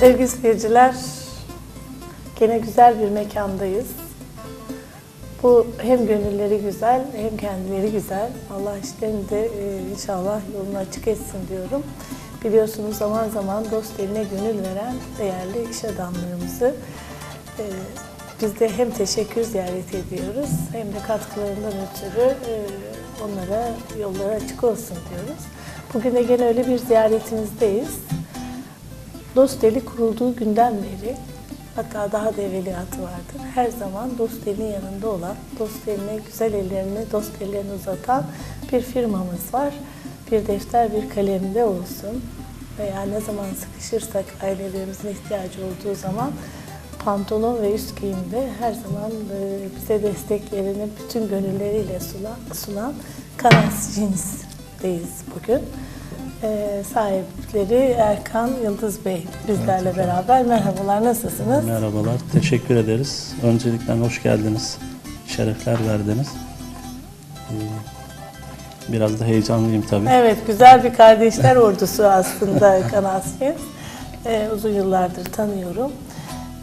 Sevgili seyirciler, gene güzel bir mekandayız. Bu hem gönülleri güzel hem kendileri güzel. Allah işlerini de e, inşallah yolunu açık etsin diyorum. Biliyorsunuz zaman zaman dost eline gönül veren değerli iş adamlarımızı e, biz de hem teşekkür ziyaret ediyoruz hem de katkılarından ötürü e, onlara yolları açık olsun diyoruz. Bugün de gene öyle bir ziyaretimizdeyiz. Dost Eli kurulduğu günden beri hatta daha da evveliyatı vardır. Her zaman dost elinin yanında olan, dost eline güzel ellerini, dost ellerini uzatan bir firmamız var. Bir defter, bir kalemde olsun veya ne zaman sıkışırsak ailelerimizin ihtiyacı olduğu zaman pantolon ve üst giyimde her zaman e, bize desteklerini bütün gönülleriyle sunan, sunan Karas Jeans'deyiz bugün. Ee, sahipleri Erkan Yıldız Bey bizlerle beraber. Merhabalar, nasılsınız? Merhabalar, teşekkür ederiz. Öncelikle hoş geldiniz, şerefler verdiniz. Ee, Biraz da heyecanlıyım tabii. Evet, güzel bir kardeşler ordusu aslında Kanasya. Ee, uzun yıllardır tanıyorum.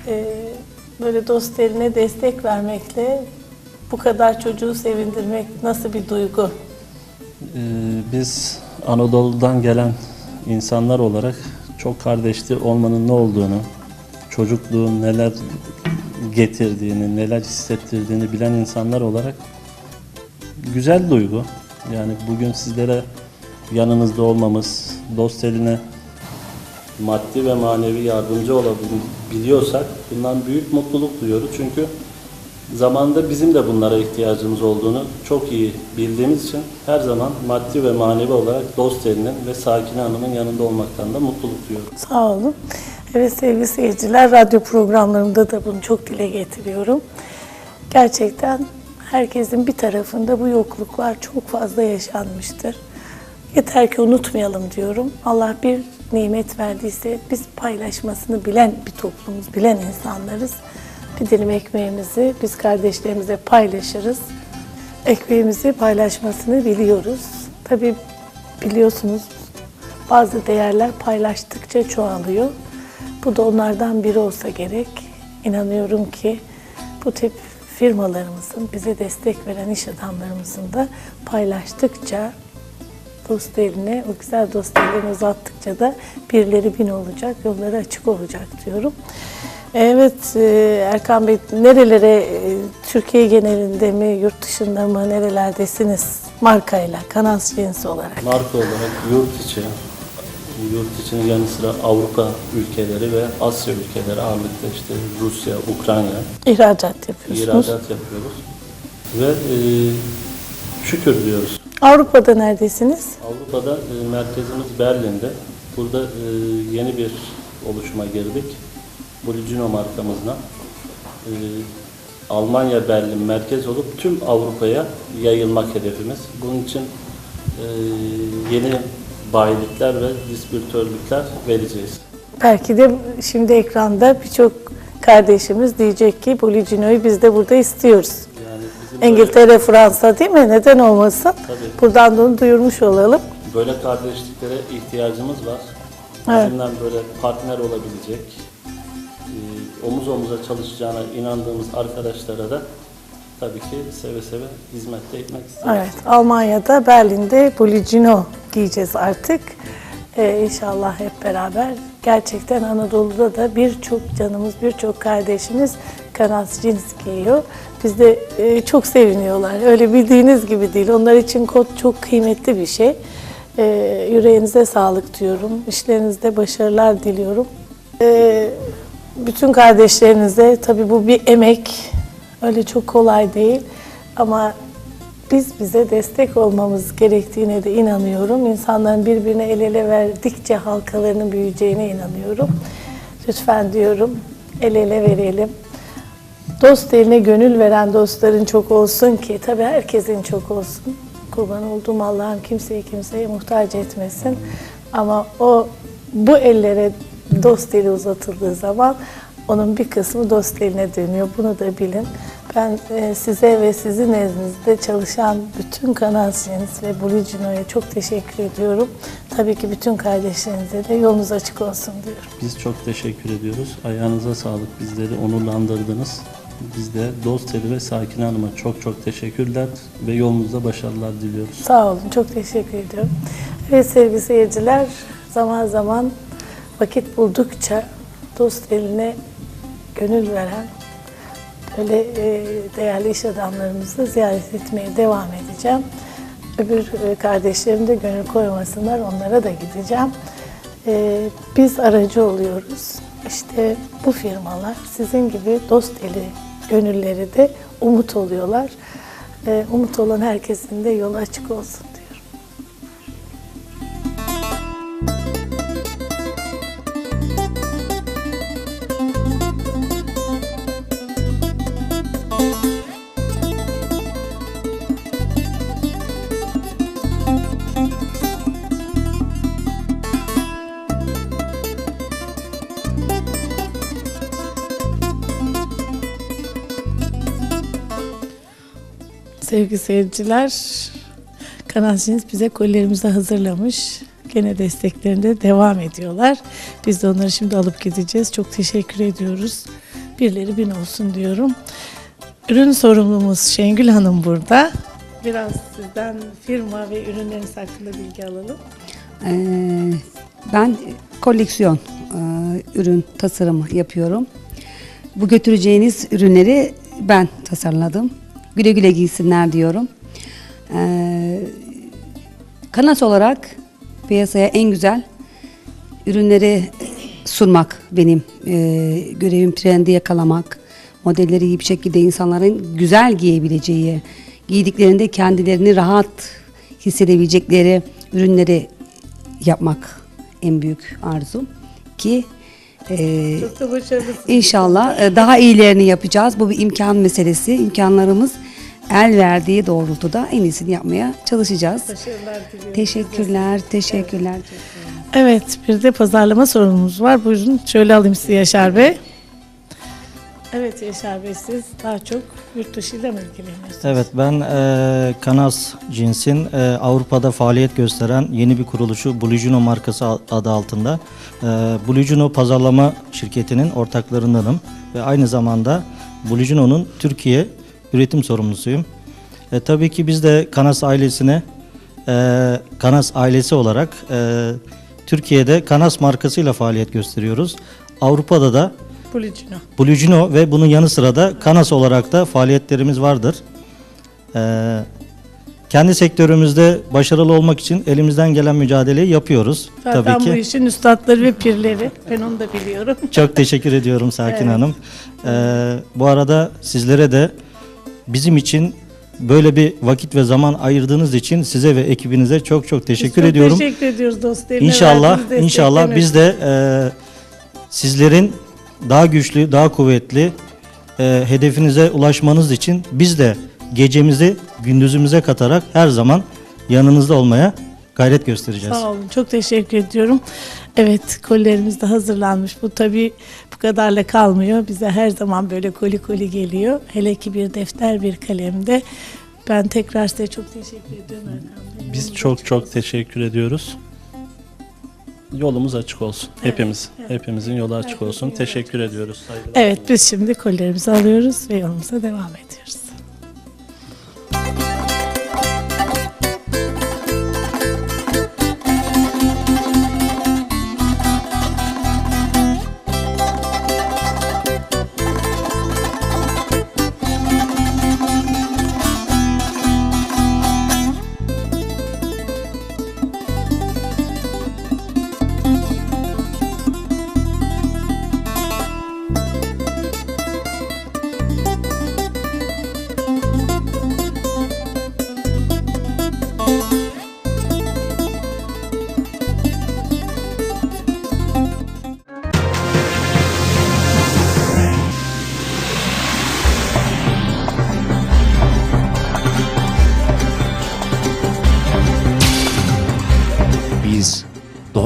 Ee, böyle dost eline destek vermekle bu kadar çocuğu sevindirmek nasıl bir duygu? Ee, Biz Anadolu'dan gelen insanlar olarak çok kardeşli olmanın ne olduğunu, çocukluğun neler getirdiğini, neler hissettirdiğini bilen insanlar olarak güzel duygu. Yani bugün sizlere yanınızda olmamız, dost eline maddi ve manevi yardımcı olabiliyorsak bundan büyük mutluluk duyuyoruz. Çünkü zamanında bizim de bunlara ihtiyacımız olduğunu çok iyi bildiğimiz için her zaman maddi ve manevi olarak dost elinin ve Sakine Hanım'ın yanında olmaktan da mutluluk duyuyorum. Sağ olun. Evet sevgili seyirciler, radyo programlarımda da bunu çok dile getiriyorum. Gerçekten herkesin bir tarafında bu yokluklar çok fazla yaşanmıştır. Yeter ki unutmayalım diyorum. Allah bir nimet verdiyse biz paylaşmasını bilen bir toplumuz, bilen insanlarız. Bir dilim ekmeğimizi biz kardeşlerimize paylaşırız. Ekmeğimizi paylaşmasını biliyoruz. Tabii biliyorsunuz bazı değerler paylaştıkça çoğalıyor. Bu da onlardan biri olsa gerek. İnanıyorum ki bu tip firmalarımızın, bize destek veren iş adamlarımızın da paylaştıkça dost eline, o güzel dost elini uzattıkça da birileri bin olacak, yolları açık olacak diyorum. Evet e, Erkan Bey, nerelere, e, Türkiye genelinde mi, yurt dışında mı, nerelerdesiniz markayla, Kanas cinsi olarak? Marka olarak yurt içi, yurt içinin yanı sıra Avrupa ülkeleri ve Asya ülkeleri ağırlıkta işte Rusya, Ukrayna İhracat yapıyorsunuz. ihracat yapıyoruz. Ve e, şükür diyoruz. Avrupa'da neredesiniz? Avrupa'da e, merkezimiz Berlin'de. Burada e, yeni bir oluşuma girdik. Blucino markamızla. E, Almanya Berlin merkez olup tüm Avrupa'ya yayılmak hedefimiz. Bunun için e, yeni bayilikler ve distribütörlükler vereceğiz. Belki de şimdi ekranda birçok kardeşimiz diyecek ki Policino'yu biz de burada istiyoruz. Yani bizim böyle, İngiltere, Fransa değil mi? Neden olmasın? Tabii. Buradan da onu duyurmuş olalım. böyle kardeşliklere ihtiyacımız var. Evet. Bizimle böyle partner olabilecek, omuz omuza çalışacağına inandığımız arkadaşlara da tabii ki seve seve hizmette etmek istiyoruz. Evet, Almanya'da, Berlin'de Policino giyeceğiz artık. Ee, inşallah hep beraber. Gerçekten Anadolu'da da birçok canımız, birçok kardeşimiz kanat cins giyiyor. Biz de e, çok seviniyorlar. Öyle bildiğiniz gibi değil. Onlar için kot çok kıymetli bir şey. Ee, yüreğinize sağlık diyorum. İşlerinizde başarılar diliyorum. Ee, bütün kardeşlerinize tabii bu bir emek. Öyle çok kolay değil. Ama biz bize destek olmamız gerektiğine de inanıyorum. İnsanların birbirine el ele verdikçe halkalarının büyüyeceğine inanıyorum. Lütfen diyorum el ele verelim. Dost eline gönül veren dostların çok olsun ki, tabii herkesin çok olsun. Kurban olduğum Allah'ım kimseyi kimseye muhtaç etmesin. Ama o bu ellere dost eli uzatıldığı zaman onun bir kısmı dost eline dönüyor. Bunu da bilin. Ben e, size ve sizin nezdinizde çalışan bütün Kanasya'nız ve Blucino'ya çok teşekkür ediyorum. tabii ki bütün kardeşlerinize de yolunuz açık olsun diyorum. Biz çok teşekkür ediyoruz. Ayağınıza sağlık. Bizleri onurlandırdınız. Biz de Dosteli ve Sakin Hanım'a çok çok teşekkürler ve yolunuzda başarılar diliyoruz. Sağ olun, çok teşekkür ediyorum. Evet sevgili seyirciler, zaman zaman vakit buldukça dost eline gönül veren böyle e, değerli iş adamlarımızı ziyaret etmeye devam edeceğim. Öbür e, kardeşlerim de gönül koymasınlar, onlara da gideceğim. E, biz aracı oluyoruz. İşte bu firmalar sizin gibi dost eli gönülleri de umut oluyorlar. Umut olan herkesin de yolu açık olsun Sevgili seyirciler, Kanal Jins bize kolilerimizi hazırlamış. Gene desteklerinde devam ediyorlar. Biz de onları şimdi alıp gideceğiz. Çok teşekkür ediyoruz. Birileri bin olsun diyorum. Ürün sorumlumuz Şengül Hanım burada. Biraz sizden firma ve ürünleriniz hakkında bilgi alalım. Ee, ben koleksiyon e, ürün tasarımı yapıyorum. Bu götüreceğiniz ürünleri ben tasarladım. Güle güle giysinler diyorum. Ee, Kanas olarak piyasaya en güzel ürünleri sunmak benim e, görevim trendi yakalamak, modelleri iyi bir şekilde insanların güzel giyebileceği, giydiklerinde kendilerini rahat hissedebilecekleri ürünleri yapmak en büyük arzum ki e, Çok da başarılısınız. İnşallah e, daha iyilerini yapacağız. Bu bir imkan meselesi. İmkanlarımız el verdiği doğrultuda en iyisini yapmaya çalışacağız. Başarılar diliyorum. Teşekkürler, teşekkürler. Evet, bir de pazarlama sorunumuz var. Buyurun, şöyle alayım sizi Yaşar Bey. Evet Yaşar Bey, siz daha çok yurt dışıyla mı ilgileniyorsunuz? Evet ben e, Kanas Cins'in e, Avrupa'da faaliyet gösteren yeni bir kuruluşu Blue Juno markası adı altında. E, Blue Juno pazarlama şirketinin ortaklarındanım ve aynı zamanda Blue Juno'nun Türkiye üretim sorumlusuyum. E, tabii ki biz de Kanas ailesine e, Kanas ailesi olarak e, Türkiye'de Kanas markasıyla faaliyet gösteriyoruz. Avrupa'da da Bulucino. Blue Juno ve bunun yanı sıra da Kanas olarak da faaliyetlerimiz vardır. Ee, kendi sektörümüzde başarılı olmak için elimizden gelen mücadeleyi yapıyoruz. Zaten Tabii ki. bu işin üstadları ve pirleri. Ben onu da biliyorum. Çok teşekkür ediyorum Sakin Evet. Hanım. Ee, bu arada sizlere de bizim için böyle bir vakit ve zaman ayırdığınız için size ve ekibinize çok çok teşekkür Biz çok ediyorum. Teşekkür ediyoruz dostlarına. İnşallah inşallah biz de e, sizlerin daha güçlü, daha kuvvetli e, hedefinize ulaşmanız için biz de gecemizi gündüzümüze katarak her zaman yanınızda olmaya gayret göstereceğiz. Sağ olun. Çok teşekkür ediyorum. Evet kolilerimiz de hazırlanmış. Bu tabii bu kadarla kalmıyor. Bize her zaman böyle koli koli geliyor. Hele ki bir defter bir kalemde. Ben tekrar size çok teşekkür ediyorum Erkan Bey. Biz çok çok teşekkür ediyoruz. Yolumuz açık olsun. Hepimiz. Hepimizin yolu açık olsun. Teşekkür ediyoruz. Saygılar. Evet biz şimdi kolilerimizi alıyoruz ve yolumuza devam ediyoruz.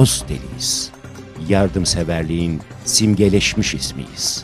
Dost deliyiz. Yardımseverliğin simgeleşmiş ismiyiz.